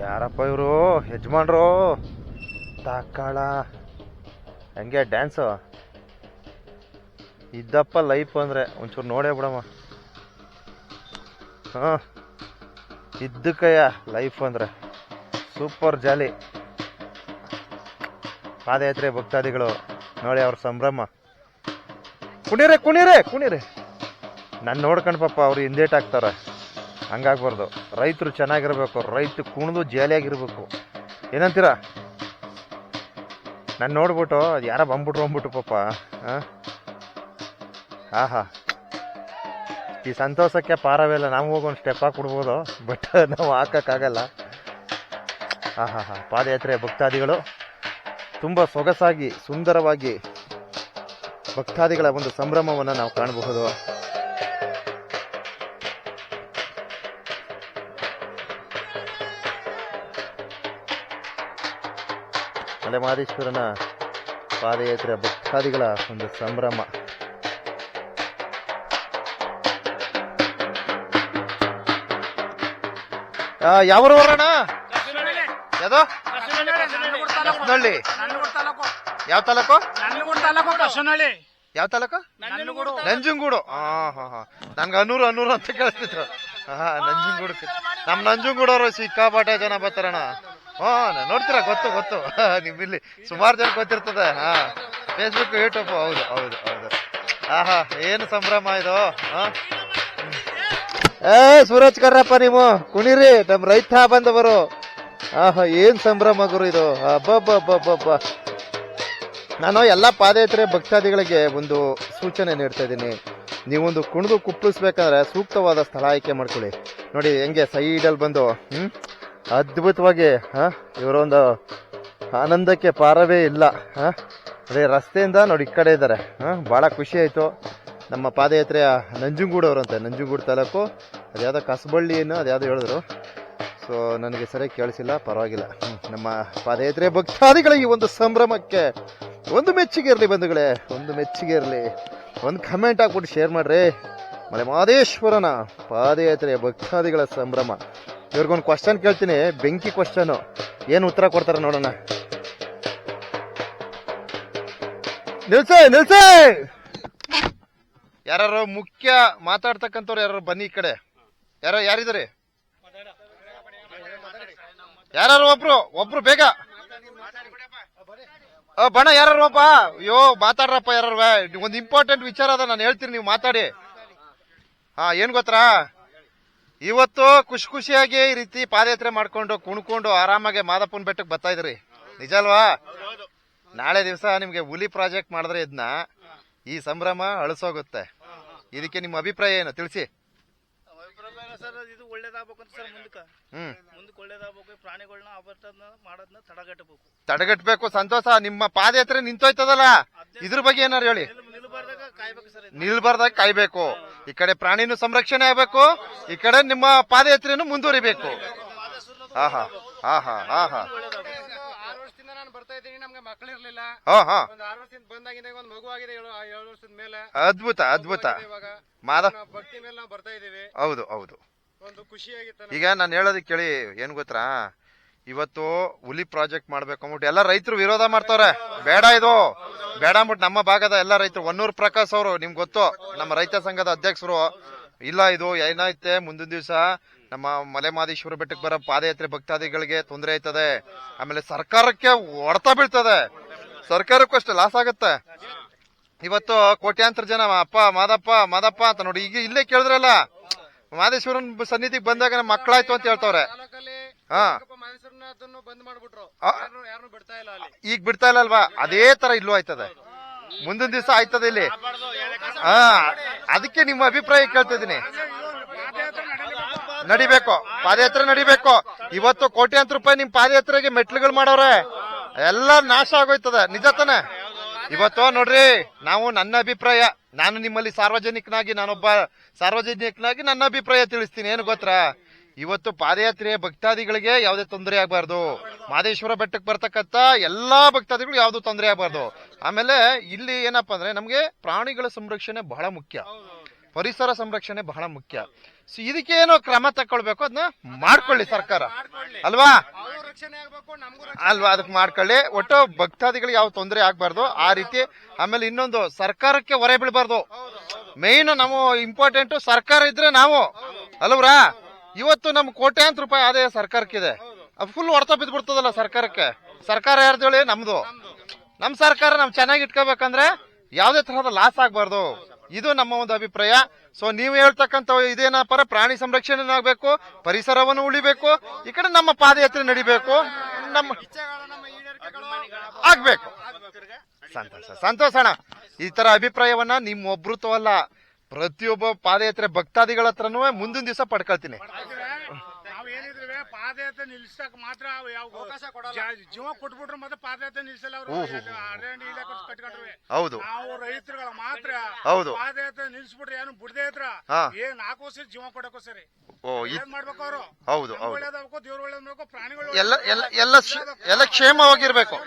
ಯಾರಪ್ಪ ಇವರು? ಯಜಮಾನ್ರು? ತಾಕಾಳ. ಹಂಗೆ, ಡ್ಯಾನ್ಸು? ಇದ್ದಪ್ಪ ಲೈಫ್ ಅಂದರೆ ಒಂಚೂರು ನೋಡೇ ಬಿಡಮ್ಮ. ಹಾಂ, ಇದ್ದಕ್ಕಯ್ಯ ಲೈಫ್ ಅಂದರೆ. ಸೂಪರ್ ಜಾಲಿ. ಪಾದಯಾತ್ರೆ ಭಕ್ತಾದಿಗಳು, ನೋಡಿ ಅವ್ರ ಸಂಭ್ರಮ. ಕುಣಿರೆ ಕುಣಿರೆ ಕುಣಿರೆ. ನಾನು ನೋಡ್ಕೊಂಡು ಪಾಪ ಅವ್ರು ಹಿಂದೇಟ್ ಹಾಕ್ತಾರೆ ಹಂಗಾಗ್ಬಾರ್ದು. ರೈತರು ಚೆನ್ನಾಗಿರಬೇಕು ರೈತ ಕುಣಿದು ಜಾಲಿಯಾಗಿರಬೇಕು. ಏನಂತೀರ? ನಾನು ನೋಡ್ಬಿಟ್ಟು ಅದು ಯಾರೋ ಬಂದ್ಬಿಟ್ರು ಅಂದ್ಬಿಟ್ಟು ಪಾಪ ಹಾಂ ಆಹಾ. ಈ ಸಂತೋಷಕ್ಕೆ ಪಾರವಿಲ್ಲ ನಾವು ಹೋಗಿ ಒಂದು ಸ್ಟೆಪ್ ಹಾಕ್ಬಿಡ್ಬೋದು ಬಟ್ ನಾವು ಹಾಕೋಕ್ಕಾಗಲ್ಲ. ಆಹಾ ಹಾಂ ಪಾದಯಾತ್ರೆ ಭಕ್ತಾದಿಗಳು, ತುಂಬ ಸೊಗಸಾಗಿ, ಸುಂದರವಾಗಿ ಭಕ್ತಾದಿಗಳ ಒಂದು ಸಂಭ್ರಮವನ್ನು ನಾವು ಕಾಣಬಹುದು. ಮಲೆಮಹದೇಶ್ವರನ ಪಾದಯಾತ್ರೆ ಭಕ್ತಾದಿಗಳ ಒಂದು ಸಂಭ್ರಮ. ಯಾವ ಅಣ್ಣ ಯಾವ್ದು? ಕಸ್ನಳ್ಳಿ ಯಾವ ತಾಲೂಕು? ಯಾವ ತಾಲೂಕು? ನಂಜನಗೂಡು. ಹಾ ಹಾ ಹಾ. ನನ್ಗೆ ಅನೂರು ಅನೂರು ಅಂತ ಕೇಳಿಸ್ತಿದ್ರು. ಹಾ ನಂಜನಗೂಡು ನಮ್ ನಂಜನಗೂಡವರು ಸಿಕ್ಕಾಪಟ್ಟೆ ಜನ ಬರ್ತಾರಣ್ಣ. ಹಾ ನೋಡ್ತೀರಾ? ಗೊತ್ತು ಗೊತ್ತು. ನಿಮ್ ಇಲ್ಲಿ ಸುಮಾರು ಜನ ಗೊತ್ತಿರ್ತದೆ. ಹಾ. ಫೇಸ್ಬುಕ್ ಯೂಟ್ಯೂಬ್ ಹೌದು ಹೌದು ಹೌದು. ಆಹಾ, ಏನು ಸಂಭ್ರಮ ಇದು? ಏ, ಸೂರಜ್ ಕರ್ರಪ್ಪ ನೀವು, ಕುಣಿರಿ, ನಮ್ ರೈತ ಬಂದವರು. ಆಹಾ, ಏನ್ ಸಂಭ್ರಮ ಗುರು ಇದು? ಅಬ್ಬಬ್ಬಬ್ಬಬ್ಬ ನಾನು ಎಲ್ಲ ಪಾದಯಾತ್ರೆ ಭಕ್ತಾದಿಗಳಿಗೆ ಒಂದು ಸೂಚನೆ ನೀಡ್ತಾ ಇದ್ದೀನಿ. ನೀವೊಂದು ಕುಣಿದು ಕುಪ್ಪಿಸ್ಬೇಕಂದ್ರೆ ಸೂಕ್ತವಾದ ಸ್ಥಳ ಆಯ್ಕೆ ಮಾಡ್ಕೊಳ್ಳಿ. ನೋಡಿ, ಹೆಂಗೆ ಸೈಡಲ್ಲಿ ಬಂದು, ಹ್ಮ್? ಅದ್ಭುತವಾಗಿ, ಹಾಂ? ಇವರೊಂದು ಆನಂದಕ್ಕೆ ಪಾರವೇ ಇಲ್ಲ, ಹಾಂ? ಅದೇ ರಸ್ತೆಯಿಂದ ನೋಡಿ ಈ ಕಡೆ ಇದ್ದಾರೆ, ಹಾಂ? ಭಾಳ ಖುಷಿ ಆಯಿತು. ನಮ್ಮ ಪಾದಯಾತ್ರೆಯ ನಂಜುಂಗೂಡು ಅವರಂತೆ ನಂಜುಗೂಡು ತಾಲೂಕು. ಅದ್ಯಾವುದೋ ಕಸಬಳ್ಳಿ ಏನೋ ಅದ್ಯಾವುದೋ ಹೇಳಿದ್ರು. ಸೊ ನನಗೆ ಸರಿಯಾಗಿ ಕೇಳಿಸಿಲ್ಲ, ಪರವಾಗಿಲ್ಲ. ನಮ್ಮ ಪಾದಯಾತ್ರೆ ಭಕ್ತಾದಿಗಳ ಈ ಒಂದು ಸಂಭ್ರಮಕ್ಕೆ, ಒಂದು ಮೆಚ್ಚುಗೆ ಇರಲಿ ಬಂಧುಗಳೇ, ಒಂದು ಮೆಚ್ಚುಗೆ ಇರಲಿ. ಒಂದು ಕಮೆಂಟ್ ಹಾಕ್ಬಿಟ್ಟು ಶೇರ್ ಮಾಡ್ರಿ. ಮಲೆ ಮಹದೇಶ್ವರನ ಪಾದಯಾತ್ರೆಯ ಭಕ್ತಾದಿಗಳ ಸಂಭ್ರಮ. ಇವ್ರಿಗೊಂದು ಕ್ವಶನ್ ಕೇಳ್ತೀನಿ, ಬೆಂಕಿ ಕ್ವಶನ್ ಏನು ಉತ್ತರ ಕೊಡ್ತಾರೆ ನೋಡೋಣ. ನಿಲ್ಸೆ ನಿಲ್ಸೆ! ಯಾರು ಮುಖ್ಯ ಮಾತಾಡ್ತಕ್ಕಂಥವ್ರು ಯಾರು ಬನ್ನಿ ಈ ಕಡೆ. ಯಾರು ಯಾರಿದ್ದಾರೆ? ಯಾರು ಒಬ್ರು ಒಬ್ರು ಬೇಗ. ಬಣ್ಣ ಯಾರು ಒಬ್ಬ? ಅಯ್ಯೋ, ಮಾತಾಡ್ರಪ್ಪ ಯಾರು ಒಂದು ಇಂಪಾರ್ಟೆಂಟ್ ವಿಚಾರ ಅದ, ನಾನು ಹೇಳ್ತೀನಿ, ನೀವು ಮಾತಾಡಿ. ಹಾ, ಏನ್ ಗೊತ್ತಾ? ಇವತ್ತು ಖುಷಿ ಖುಷಿಯಾಗಿ ಈ ರೀತಿ ಪಾದಯಾತ್ರೆ ಮಾಡ್ಕೊಂಡು ಕುಣ್ಕೊಂಡು ಆರಾಮಾಗಿ ಮಾದಪ್ಪನ ಬೆಟ್ಟಕ್ಕೆ ಬರ್ತಾ ಇದ್ರಿ. ನಿಜ ಅಲ್ವಾ? ನಾಳೆ ದಿವಸ ನಿಮಗೆ ಹುಲಿ ಪ್ರಾಜೆಕ್ಟ್ ಮಾಡಿದ್ರೆ ಇದನ್ನ ಈ ಸಂಭ್ರಮ ಅಳಸೋಗುತ್ತೆ. ಇದಕ್ಕೆ ನಿಮ್ಮ ಅಭಿಪ್ರಾಯ ಏನು? ತಿಳಿಸಿ. ತಡೆಗಟ್ಟಬೇಕು. ಸಂತೋಷ. ನಿಮ್ಮ ಪಾದಯಾತ್ರೆ ನಿಂತೋಯ್ತದಲ್ಲ? ಇದ್ರ ಬಗ್ಗೆ ಏನಾರು ಹೇಳಿ. ನಿಲ್ಬಾರ್ದಾಗ ಕಾಯ್ಬೇಕು. ಈ ಕಡೆ ಪ್ರಾಣಿನೂ ಸಂರಕ್ಷಣೆ ಆಗ್ಬೇಕು, ಈ ಕಡೆ ನಿಮ್ಮ ಪಾದಯಾತ್ರೆಯನ್ನು ಮುಂದುವರಿಬೇಕು. ಹಾ ಹಾ ಏಳು ಏಳು ವರ್ಷದ ಮೇಲೆ ಅದ್ಭುತ ಅದ್ಭುತ. ಹೌದು ಹೌದು. ಈಗ ನಾನು ಹೇಳೋದಕ್ಕೆ ಕೇಳಿ, ಏನ್ ಗೊತ್ತಾ? ಇವತ್ತು ಹುಲಿ ಪ್ರಾಜೆಕ್ಟ್ ಮಾಡ್ಬೇಕು ಅಂದ್ಬಿಟ್ಟು ಎಲ್ಲ ರೈತರು ವಿರೋಧ ಮಾಡ್ತಾರೆ ಬೇಡ ಇದು. ಬೇಡ ಅಂದ್ಬಿಟ್ಟು ನಮ್ಮ ಭಾಗದ ಎಲ್ಲ ರೈತರು, ಒನ್ನೂರು ಪ್ರಕಾಶ್ ಅವರು, ನಿಮ್ಗೆ ಗೊತ್ತು, ನಮ್ಮ ರೈತ ಸಂಘದ ಅಧ್ಯಕ್ಷರು, ಇಲ್ಲ ಇದು ಏನಾಯ್ತೆ ಮುಂದಿನ ದಿವಸ ನಮ್ಮ ಮಲೆಮಾದೇಶ್ವರ ಬೆಟ್ಟಕ್ಕೆ ಬರೋ ಪಾದಯಾತ್ರೆ ಭಕ್ತಾದಿಗಳಿಗೆ ತೊಂದರೆ ಆಯ್ತದೆ. ಆಮೇಲೆ ಸರ್ಕಾರಕ್ಕೆ ಹೊಡೆತ ಬೀಳ್ತದೆ. ಸರ್ಕಾರಕ್ಕೂ ಅಷ್ಟೇ ಲಾಸ್ ಆಗುತ್ತೆ. ಇವತ್ತು ಕೋಟ್ಯಾಂತರ ಜನ, ಅಪ್ಪ, ಮಾದಪ್ಪ ಮಾದಪ್ಪ ಅಂತ ನೋಡಿ, ಈಗ ಇಲ್ಲೇ ಕೇಳಿದ್ರಲ್ಲ, ಮಾದೇಶ್ವರನ್ ಸನ್ನಿಧಿಗೆ ಬಂದಾಗ ನಮ್ಮ ಮಕ್ಕಳಾಯ್ತು ಅಂತ ಹೇಳ್ತವ್ರೆ. ಹಾ. ಈಗ ಬಿಡ್ತಾ ಇಲ್ಲ ಅಲ್ವಾ? ಅದೇ ತರ ಇಲ್ಲೂ ಆಯ್ತದೆ. ಮುಂದಿನ ದಿವಸ ಆಯ್ತದ ಇಲ್ಲಿ. ಹಾ. ಅದಕ್ಕೆ ನಿಮ್ಮ ಅಭಿಪ್ರಾಯ ಕೇಳ್ತಿದ್ದೀನಿ ನಡಿಬೇಕು. ಪಾದಯಾತ್ರೆ ನಡಿಬೇಕು. ಇವತ್ತು ಕೋಟ್ಯಾಂತರ ರೂಪಾಯಿ ನಿಮ್ ಪಾದಯಾತ್ರೆಗೆ ಮೆಟ್ಲುಗಳು ಮಾಡವ್ರೆ ಎಲ್ಲ ನಾಶ ಆಗೋಯ್ತದ. ನಿಜ ತಾನೆ? ಇವತ್ತು ನೋಡ್ರಿ ನಾವು ನನ್ನ ಅಭಿಪ್ರಾಯ ನಾನು ನಿಮ್ಮಲ್ಲಿ ಸಾರ್ವಜನಿಕನಾಗಿ ನಾನೊಬ್ಬ ಸಾರ್ವಜನಿಕನಾಗಿ ನನ್ನ ಅಭಿಪ್ರಾಯ ತಿಳಿಸ್ತೀನಿ. ಏನು ಗೊತ್ತಾ ಇವತ್ತು ಪಾದಯಾತ್ರೆ ಭಕ್ತಾದಿಗಳಿಗೆ ಯಾವುದೇ ತೊಂದರೆ ಆಗಬಾರ್ದು. ಮಾದೇಶ್ವರ ಬೆಟ್ಟಕ್ಕೆ ಬರ್ತಕ್ಕಂಥ ಎಲ್ಲಾ ಭಕ್ತಾದಿಗಳು ಯಾವುದು ತೊಂದರೆ ಆಗಬಾರ್ದು. ಆಮೇಲೆ ಇಲ್ಲಿ ಏನಪ್ಪಾ ಅಂದ್ರೆ ನಮಗೆ ಪ್ರಾಣಿಗಳ ಸಂರಕ್ಷಣೆ ಬಹಳ ಮುಖ್ಯ. ಪರಿಸರ ಸಂರಕ್ಷಣೆ ಬಹಳ ಮುಖ್ಯ. ಸೊ ಇದಕ್ಕೇನೋ ಕ್ರಮ ತಕೊಳ್ಬೇಕು ಅದನ್ನ ಮಾಡ್ಕೊಳ್ಳಿ ಸರ್ಕಾರ. ಅಲ್ವಾ? ಅಲ್ವಾ? ಅದಕ್ಕೆ ಮಾಡ್ಕೊಳ್ಳಿ. ಒಟ್ಟು ಭಕ್ತಾದಿಗಳಿಗೆ ಯಾವ ತೊಂದರೆ ಆಗ್ಬಾರ್ದು, ಆ ರೀತಿ. ಆಮೇಲೆ ಇನ್ನೊಂದು, ಸರ್ಕಾರಕ್ಕೆ ಹೊರೆ ಬೀಳ್ಬಾರ್ದು. ಮೇನ್ ನಾವು ಇಂಪಾರ್ಟೆಂಟ್ ಸರ್ಕಾರ ಇದ್ರೆ ನಾವು. ಅಲ್ವ್ರಾ? ಇವತ್ತು ನಮ್ ಕೋಟ್ಯಾಂತರ ರೂಪಾಯಿ ಆದಾಯ ಸರ್ಕಾರಕ್ಕಿದೆ. ಅದು ಫುಲ್ ಹೊಡೆತ ಬಿದ್ದ್ಬಿಡ್ತದಲ್ಲ ಸರ್ಕಾರಕ್ಕೆ. ಸರ್ಕಾರ ಯಾರ್ದು ಹೇಳಿ? ನಮ್ದು. ನಮ್ ಸರ್ಕಾರ ನಾವು ಚೆನ್ನಾಗಿ ಇಟ್ಕೋಬೇಕಂದ್ರೆ ಯಾವ್ದೇ ತರಹದ ಲಾಸ್ ಆಗ್ಬಾರ್ದು. ಇದು ನಮ್ಮ ಒಂದು ಅಭಿಪ್ರಾಯ. ಸೊ ನೀವು ಹೇಳ್ತಕ್ಕಂತ ಇದೇನಪ್ಪ ಪ್ರಾಣಿ ಸಂರಕ್ಷಣೆ ಆಗ್ಬೇಕು, ಪರಿಸರವನ್ನು ಉಳಿಬೇಕು, ಈ ಕಡೆ ನಮ್ಮ ಪಾದಯಾತ್ರೆ ನಡಿಬೇಕು, ನಮ್ಮ ಆಗ್ಬೇಕು. ಸಂತೋಷ. ಸಂತೋಷ ಅಣ್ಣ. ಈ ತರ ಅಭಿಪ್ರಾಯವನ್ನ ನಿಮ್ಮ ಒಬ್ರು ಅಲ್ಲ ಪ್ರತಿಯೊಬ್ಬ ಪಾದಯಾತ್ರೆ ಭಕ್ತಾದಿಗಳ ಹತ್ರನೂ ಮುಂದಿನ ದಿವಸ ಪಡ್ಕೊಳ್ತೀನಿ. ನಾವ್ ಏನಿದ್ರಿ ಪಾದಯಾತ್ರೆ ನಿಲ್ಸಕ್ ಮಾತ್ರ ಅವಕಾಶ ಕೊಡಲ್ಲ. ಜೀವ ಕೊಟ್ಬಿಟ್ರು ಮತ್ತೆ ಪಾದಯಾತ್ರೆ ನಿಲ್ಸಲ್ಲ ಅವರು. ಹೌದು. ನಾವು ರೈತರುಗಳ ಮಾತ್ರ ಹೌದು. ಪಾದಯಾತ್ರೆ ನಿಲ್ಸ್ಬಿಟ್ರೆ ಏನು ಬಿಡದೇ ಇದ್ರ. ಏನ್ ನಾಲ್ಕು ಸರಿ ಜೀವ ಕೊಡಕೋ ಸರಿ ಓ ಏನ್ ಮಾಡ್ಬೇಕು ಅವರು. ಹೌದು ಒಳ್ಳೇದಾಗಬೇಕು ದೇವ್ರ ಒಳ್ಳೇದ್ ಮಾಡ್ಬೇಕು ಪ್ರಾಣಿಗಳು ಎಲ್ಲ ಎಲ್ಲ ಎಲ್ಲ ಎಲ್ಲ ಕ್ಷೇಮವಾಗಿರ್ಬೇಕು.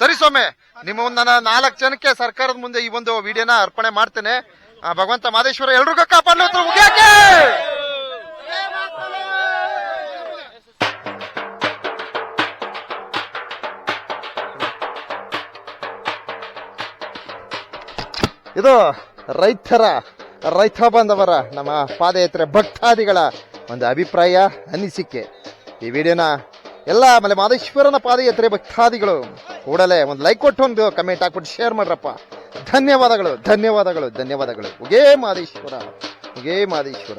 ಸರಿ ಸ್ವಾಮಿ ನಿಮ್ಮ ಒಂದು ನನ್ನ ನಾಲ್ಕು ಜನಕ್ಕೆ ಸರ್ಕಾರದ ಮುಂದೆ ಈ ಒಂದು ವಿಡಿಯೋನ ಅರ್ಪಣೆ ಮಾಡ್ತೇನೆ. ಆ, ಭಗವಂತ ಮಾದೇಶ್ವರ ಎಲ್ರಿಗೂ ಕಾಪಾಡಲು ಯಾಕೆ ಇದು ರೈತರ ರೈತ ಬಾಂಧವರ ನಮ್ಮ ಪಾದಯಾತ್ರೆ ಭಕ್ತಾದಿಗಳ ಒಂದು ಅಭಿಪ್ರಾಯ ಅನಿಸಿಕೆ. ಈ ವಿಡಿಯೋನ ಎಲ್ಲ ಆಮೇಲೆ ಮಾದೇಶ್ವರನ ಪಾದಯಾತ್ರೆ ಭಕ್ತಾದಿಗಳು ಕೂಡಲೇ ಒಂದು ಲೈಕ್ ಕೊಟ್ಟು ಒಂದು ಕಮೆಂಟ್ ಹಾಕ್ಬಿಟ್ಟು ಶೇರ್ ಮಾಡ್ರಪ್ಪ. ಧನ್ಯವಾದಗಳು ಧನ್ಯವಾದಗಳು ಧನ್ಯವಾದಗಳು. ಉಗೇ ಮಾದೇಶ್ವರ ಉಗೇ ಮಾದೇಶ್ವರ.